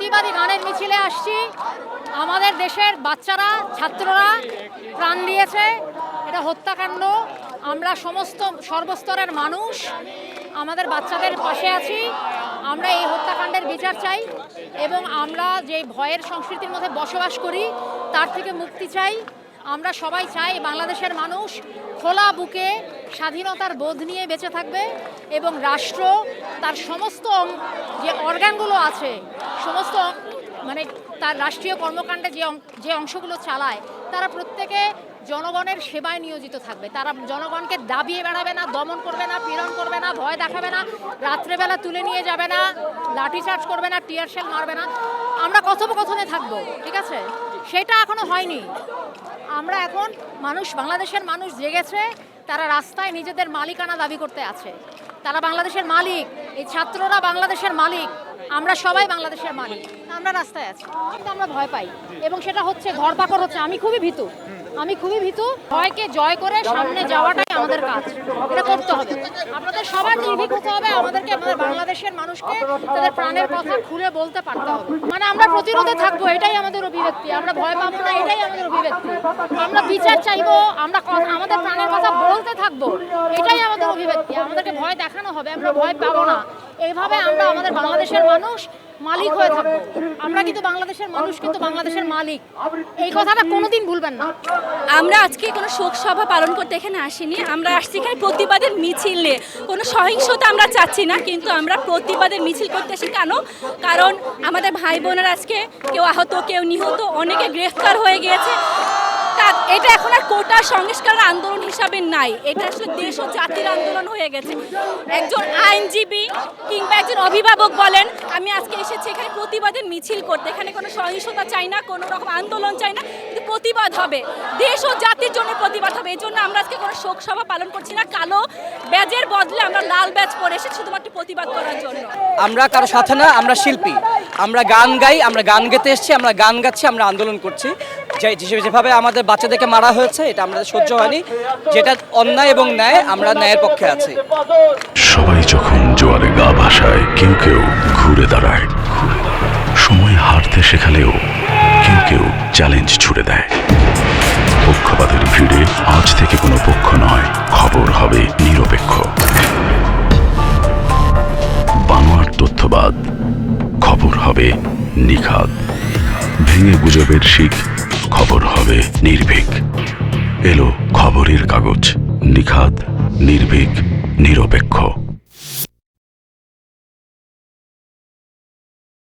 প্রতিবাদী গানের মিছিলে আসছি। আমাদের দেশের বাচ্চারা, ছাত্ররা প্রাণ দিয়েছে। এটা হত্যাকাণ্ড। আমরা সমস্ত সর্বস্তরের মানুষ আমাদের বাচ্চাদের পাশে আছি। আমরা এই হত্যাকাণ্ডের বিচার চাই এবং আমরা যে ভয়ের সংস্কৃতির মধ্যে বসবাস করি, তার থেকে মুক্তি চাই। আমরা সবাই চাই বাংলাদেশের মানুষ খোলা বুকে স্বাধীনতার বোধ নিয়ে বেঁচে থাকবে এবং রাষ্ট্র তার সমস্ত যে অর্গানগুলো আছে, সমস্ত মানে তার রাষ্ট্রীয় কর্মকাণ্ডে যে যে অংশগুলো চালায়, তারা প্রত্যেকে জনগণের সেবায় নিয়োজিত থাকবে। তারা জনগণকে দাবিয়ে বেড়াবে না, দমন করবে না, পীড়ন করবে না, ভয় দেখাবে না, রাত্রেবেলা তুলে নিয়ে যাবে না, লাঠিচার্জ করবে না টিয়ার শেল মারবে না। আমরা কথোপকথনে থাকব, ঠিক আছে? সেটা এখনও হয়নি। আমরা এখন মানুষ, বাংলাদেশের মানুষ জেগেছে, তারা রাস্তায় নিজেদের মালিকানা দাবি করতে আছে। তারা বাংলাদেশের মালিক, এই ছাত্ররা বাংলাদেশের মালিক, আমরা সবাই বাংলাদেশের মালিক। আমরা রাস্তায় আছি, কিন্তু আমরা ভয় পাই। এবং সেটা হচ্ছে ধরপাকড় হচ্ছে, আমি খুবই ভীতু। আমি খুবই ভীতু, ভয়কে জয় করে সামনে যাওয়াটাই আমাদের কাজ। এটা করতে হবে। আপনাদের সবার নির্ভীক হতে হবে, আমাদেরকে, আমাদের বাংলাদেশের মানুষকে তাদের প্রাণের কথা খুলে বলতে পারতে হবে। মানে আমরা প্রতিরোধে থাকব, এটাই আমাদের অভিব্যক্তি। আমরা ভয় পাবো না, এটাই আমাদের অভিব্যক্তি। আমরা বিচার চাইব, আমরা আমাদের প্রাণের কথা বলতে থাকব, এটাই আমাদের অভিব্যক্তি। আমাদেরকে ভয় দেখানো হবে, আমরা ভয় পাবো না। এইভাবে আমরা আমাদের বাংলাদেশের মানুষ মালিক হয়ে থাকব আমরা কিন্তু বাংলাদেশের মানুষ কিন্তু বাংলাদেশের মালিক। এই কথাটা কোনোদিন ভুলবেন না। আমরা আজকে কোনো শোক সভা পালন করতে এখানে আসিনি। আমরা আসছি এখানে প্রতিবাদের মিছিল নিয়ে। কোনো সহিংসতা আমরা চাচ্ছি না কিন্তু আমরা প্রতিবাদের মিছিল করতে আসি কেন? কারণ আমাদের ভাই বোনের আজকে কেউ আহত কেউ নিহত অনেকে গ্রেফতার হয়ে গিয়েছে। তা এটা এখন আর কোটা সংস্কার আন্দোলন হিসাবে নাই। এটা আসলে দেশ ও জাতির আন্দোলন হয়ে গেছে। একজন আইনজীবী কিংবা একজন অভিভাবক বলেন, আমি আজকে এসেছি এখানে প্রতিবাদের মিছিল করতে। এখানে কোনো সহিংসতা চাই না, কোনো রকম আন্দোলন চাই না, কিন্তু প্রতিবাদ হবে। দেশ ও জাতির জন্য প্রতিবাদ হবে। এই জন্য আমরা আজকে কোনো শোক সভা পালন করছি না। কালো ব্যাজের বদলে আমরা লাল ব্যাজ পরে এসে শুধুমাত্র প্রতিবাদ করার জন্য। আমরা কারও সাথে না, আমরা শিল্পী। আমরা গান গাই, আমরা গান গেতে এসেছি, আমরা গান গাচ্ছি, আমরা আন্দোলন করছি। যেভাবে আমাদের বাচ্চাদেরকে মারা হয়েছে, এটা আমাদের সহ্য হয়নি। যেটা অন্যায় এবং ন্যায়, আমরা ন্যায়ের পক্ষে আছি। সবাই যখন জোয়ারে গা ভাসায়, কেউ কেউ ঘুরে দাঁড়ায়। সময় হারতে শেখালেও কেউ কেউ চ্যালেঞ্জ ছুড়ে দেয়। পক্ষপাতের ভিড়ে আজ থেকে কোনো পক্ষ নয়, খবর হবে নিরপেক্ষ। বানোয়ার তথ্যবাদ, খবর হবে নিখাদ। ভেঙে গুজবের শিখ খবর হবে নির্ভীক। এলো খবরের কাগজ। নিখাদ নির্ভীক নিরপেক্ষ